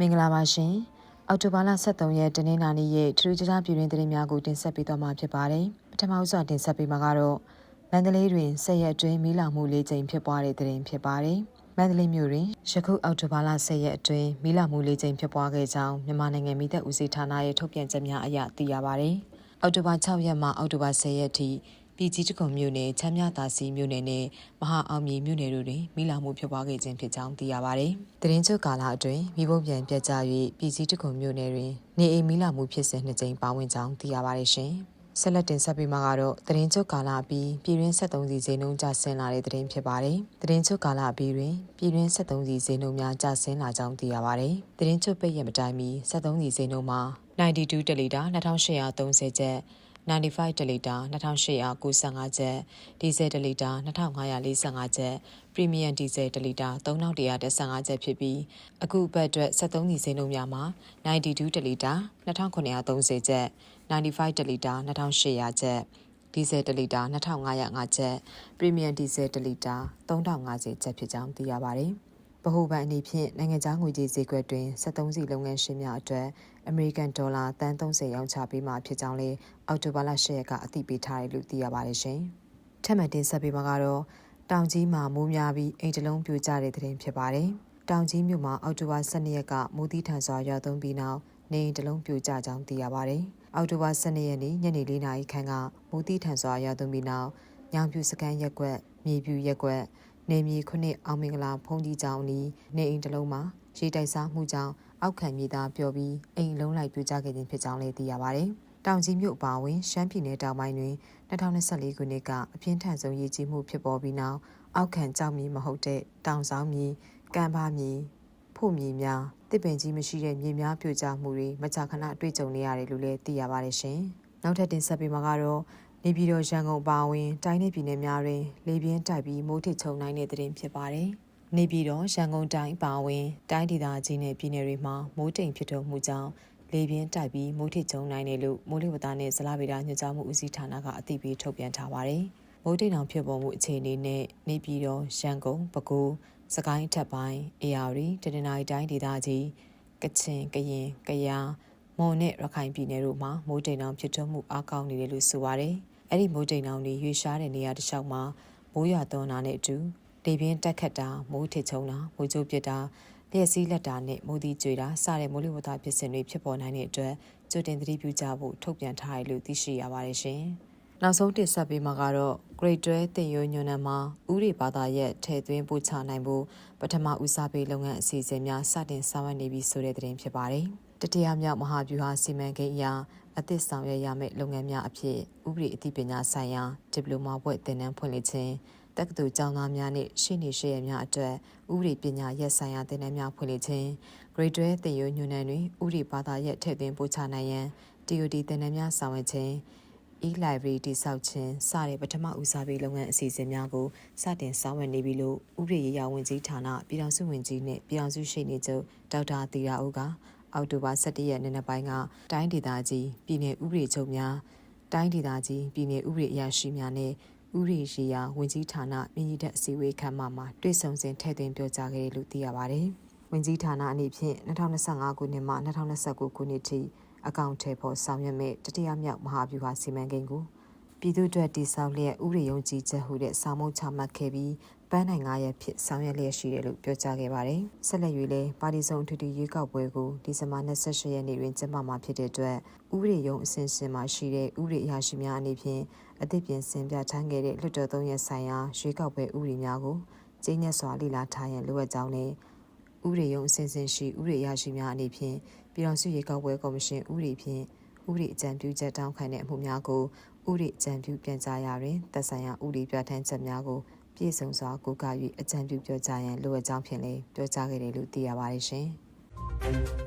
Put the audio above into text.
မင်္ဂလာပါရှင်အော်တိုဘာလ23ရက်တနင်္လာနေ့ရဲ့ထရူဂျာပြည်တွင်သတင်းများကိုတင်ဆက်ပေးသွားမှာဖြစ်ပါတယ်ပထမဦးစွာတင်ဆက်ပေးမှာကတော့မန္တလေးတွင်ဆက်ရက်အတွင်းမီးလောင်မှု၄ကြိမ်ဖြစ်ပွားတဲ့သတင်းဖြစ်ပါတယ်မန္တလေးမြို့တွင်ယခုအောက်တိုဘာလ10ရက်အတွင်းမီးလောင်မှု၄ကြိမ်ဖြစ်ပွားခဲ့ကြောင်းမြန်မာနိုင်ငံမိသက်ဦးစီးဌာနရဲ့ထုတ်ပြန်ချက်များအရသိရပါတယ်။အောက်တိုဘာ6ရက်မှအောက်တိုဘာ10ရက်ထိ ပြည်ကြီးတကုံမြို့နယ်ချမ်းမြသာစီမြို့နယ်နဲ့မဟာအောင်မြေမြို့နယ်တို့တွင်မိလောင်မှုဖြစ်ပွားခဲ့ခြင်းဖြစ်ကြောင်းသိရပါတယ်။တရင်ကျွတ်ကာလအတွင်းမိဘုံပြန်ပြတ်ကျ၍ပြည်ကြီးတကုံမြို့နယ်တွင်နေအိမ်မိလောင်မှုဖြစ်စဉ်နှစ်ကြိမ်ပါဝင်ကြောင်းသိရပါတယ်ရှင်။ဆက်လက်တင်ဆက်ပေးမှာကတော့တရင်ကျွတ်ကာလပြီးပြည်တွင်း73စီဈေးနှုန်းကျဆင်းလာတဲ့သတင်းဖြစ်ပါတယ်။တရင်ကျွတ်ကာလပြီးတွင်ပြည်တွင်း73စီဈေးနှုန်းများကျဆင်းလာကြောင်းသိရပါတယ်။တရင်ကျွတ်ပိတ်ရမတိုင်မီ73စီဈေးနှုန်းမှာ92တလီတာ2830ကျပ် 95တလီတာ2895ကျပ်ဒီဇယ်တလီတာ2545ကျပ်ပရီမီယံဒီဇယ်တလီတာ3115ကျပ်ဖြစ်ပြီးအခုအပတ်အတွက်73ညီစင်းလုံးများမှာ92တလီတာ2930ကျပ်95တလီတာ2800ကျပ်ဒီဇယ်တလီတာ2505ကျပ်ပရီမီယံဒီဇယ်တလီတာ3050ကျပ်ဖြစ်ကြောင်းသိရပါတယ် ဗဟိုဘဏ်အနေဖြင့်နိုင်ငံခြားငွေကြေးဈေးကွက်တွင်73စီလုပ်ငန်းရှင်များအတွက်အမေရိကန်ဒေါ်လာတန်30ရောင်းချပေးမှာဖြစ်ကြောင်းလည်းအောက်တိုဘာလ10ရက်ကအသိပေးထားတယ်လို့သိရပါတယ်ရှင်။ထပ်မံတင်ဆက်ပေးမှာကတော့တောင်ကြီးမှာမိုးများပြီးအိမ်တလုံးပြိုကျတဲ့တဲ့တင်ဖြစ်ပါတယ်။တောင်ကြီးမြို့မှာအောက်တိုဘာ12ရက်ကမိုးသီးထန်စွာရွာသွန်းပြီးနောက်နေအိမ်တလုံးပြိုကျကြောင်းသိရပါတယ်။အောက်တိုဘာ12ရက်နေ့ညနေ4နာရီခန့်ကမိုးသီးထန်စွာရွာသွန်းပြီးနောက်ညောင်ပြူစကန်ရက်ကွက်မြေပြူရက်ကွက် နေမြေခုနှစ်အောင်မင်္ဂလာဖုန်ကြီးကျောင်းနီးနေအိမ်တစ်လုံးမှာရေတိုက်စားမှုကြောင့်အောက်ခံမြေသားပျော်ပြီးအိမ်လုံးလိုက်ပြိုကျခဲ့ခြင်းဖြစ်ကြောင်းလည်းသိရပါတယ်။တောင်ကြီးမြို့အပါအဝင်ရှမ်းပြည်နယ်တောင်ပိုင်းတွင်2024ခုနှစ်ကအပြင်းထန်ဆုံးရေကြီးမှုဖြစ်ပေါ်ပြီးနောက်အောက်ခံကြောက်မြေမဟုတ်တဲ့တောင်ဆောင်မြေကံပါမြေဖို့မြေများတစ်ပင်ကြီးမရှိတဲ့မြေများပြိုကျမှုတွေမကြာခဏတွေ့ကြုံနေရတယ်လို့လည်းသိရပါတယ်ရှင်။နောက်ထပ်တင်ဆက်ပေးမှာကတော့ နေပြည်တော်ရန်ကုန်ပါဝင်တိုင်းနယ်ပြည်နယ်များတွင်လေပြင်းတိုက်ပြီးမိုးထစ်ချုံနိုင်တဲ့တဲ့တင်ဖြစ်ပါတယ်။နေပြည်တော်ရန်ကုန်တိုင်းပါဝင်တိုင်းဒေသကြီးနယ်ပြည်နယ်တွေမှာမိုးတိမ်ဖြစ်တော်မူကြောင်းလေပြင်းတိုက်ပြီးမိုးထစ်ချုံနိုင်တယ်လို့မိုးလေဝသနဲ့ဇလဗေဒညွှန်ကြားမှုဦးစီးဌာနကအသိပေးထုတ်ပြန်ထားပါတယ်။မိုးတိမ်အောင်ဖြစ်ပေါ်မှုအခြေအနေနဲ့နေပြည်တော်ရန်ကုန်ပဲခူးစကိုင်းထပ်ပိုင်းအေရရီတနင်္လာရီတိုင်းဒေသကြီးကချင်ကရင်ကယားမွန်နဲ့ရခိုင်ပြည်နယ်တို့မှာမိုးတိမ်အောင်ဖြစ်ထွန်းမှုအကောင်းနေတယ်လို့ဆိုပါတယ်။ အဲ့ဒီမိုးတိမ်တောင်တွေရွေရှားတဲ့နေရာတစ်လျှောက်မှာမိုးရွာသွန်းတာနဲ့အတူလေပြင်းတက်ခတ်တာမိုးထစ်ချုံတာမိုးကြိုးပစ်တာလျှက်စီးလက်တာနဲ့မိုးသီးကြွေတာစတဲ့မိုးလေဝသဖြစ်စဉ်တွေဖြစ်ပေါ်နိုင်တဲ့အတွက်ကြိုတင်သတိပြုကြဖို့ထုတ်ပြန်ထားတယ်လို့သိရှိရပါတယ်ရှင်။နောက်ဆုံးတင်ဆက်ပေးမှာကတော့ Grade 12တင်ရွညွန်းနှံမှာဥရိဘာသာရဲ့ထည့်သွင်းပို့ချနိုင်ဖို့ပထမဦးစားပေးလုပ်ငန်းအစီအစဉ်များစတင်ဆောင်ရွက်နေပြီဆိုတဲ့သတင်းဖြစ်ပါတယ်။ တတိယမြောက်မဟာဗျူဟာစီမံကိန်းအရအသစ်ဆောင်ရွက်ရမယ့်လုပ်ငန်းများအဖြစ်ဥပဒေအသိပညာဆိုင်ရာဒီပလိုမာဘွဲ့သင်တန်းဖွင့်လှစ်ခြင်းတက္ကသိုလ်ကျောင်းသားများနှင့်ရှေ့နေရှေ့ရများအတွက်ဥပဒေပညာရပ်ဆိုင်ရာသင်တန်းများဖွင့်လှစ်ခြင်း Grade 12သင်ယူညွှန်နှံတွင်ဥပဒေဘာသာရပ်ထည့်သွင်းပို့ချနိုင်ရန် TOD သင်တန်းများဆောင်ရွက်ခြင်း e-library တိစောက်ခြင်းစတဲ့ပထမဦးစားပေးလုပ်ငန်းအစီအစဉ်များကိုစတင်ဆောင်ရွက်နေပြီလို့ဥပဒေရေးရာဝန်ကြီးဌာနပြည်ထောင်စုဝန်ကြီးနှင့်ပြည်ထောင်စုရှိနေချုပ်ဒေါက်တာသီရာဦးက အောက်တိုဘာ17ရက်နေ့နက်ပိုင်းကတိုင်းဒေသကြီးပြည်내ဥပဒေချုပ်များတိုင်းဒေသကြီးပြည်내ဥပဒေအရာရှိများနဲ့ဥရိရှိယာဝင်ကြီးဌာနပြည်ကြီးတဲ့အစည်းအဝေးခန်းမမှာတွေ့ဆုံစဉ်ထည့်သွင်းပြောကြားခဲ့တယ်လို့သိရပါတယ်။ဝင်ကြီးဌာနအနေဖြင့်2025ခုနှစ်မှ2029ခုနှစ်ထိအကောင့်ထဲပေါ်ဆောင်ရွက်မဲ့တတိယမြောက်မဟာဗျူဟာစီမံကိန်းကိုပြည်သူ့အတွက်တည်ဆောက်လျက်ဥပဒေယုံကြည်ချက်ဟုတဲ့စာမုတ်ချမှတ်ခဲ့ပြီး ပန်းနိုင်9ရက်ဖြစ်ဆောင်ရွက်လျက်ရှိတယ်လို့ပြောကြားခဲ့ပါတယ်။ဆက်လက်၍လည်းပါတီစုံထူထူရွေးကောက်ပွဲကိုဒီဇင်ဘာ28ရက်နေ့တွင်ကျင်းပမှာဖြစ်တဲ့အတွက်ဥပဒေယုံအစဉ်စဉ်မှာရှိတဲ့ဥပဒေအရာရှိများအနေဖြင့်အသည့်ပြင်ဆင်ပြဋ္ဌာန်းခဲ့တဲ့လွှတ်တော်သုံးရက်ဆိုင်ရာရွေးကောက်ပွဲဥပဒေများကိုကျင်းညက်စွာလေ့လာထားရန်လိုအပ်ကြောင်းနဲ့ဥပဒေယုံအစဉ်စဉ်ရှိဥပဒေအရာရှိများအနေဖြင့်ပြည်တော်စုရေကောက်ပွဲကော်မရှင်ဥပဒေဖြင့်ဥပဒေအကြံပြုချက်တောင်းခံတဲ့အမှုများကိုဥပဒေအကြံပြုပြန်ကြားရာတွင်သက်ဆိုင်ရာဥပဒေပြဋ္ဌာန်းချက်များကို ပြည့်စုံစွာကိုးကား၍အကြံပြုပြောကြားရန်လိုအပ်ကြောင်းဖြင့်လည်းပြောကြားခဲ့တယ်လို့သိရပါတယ်ရှင်။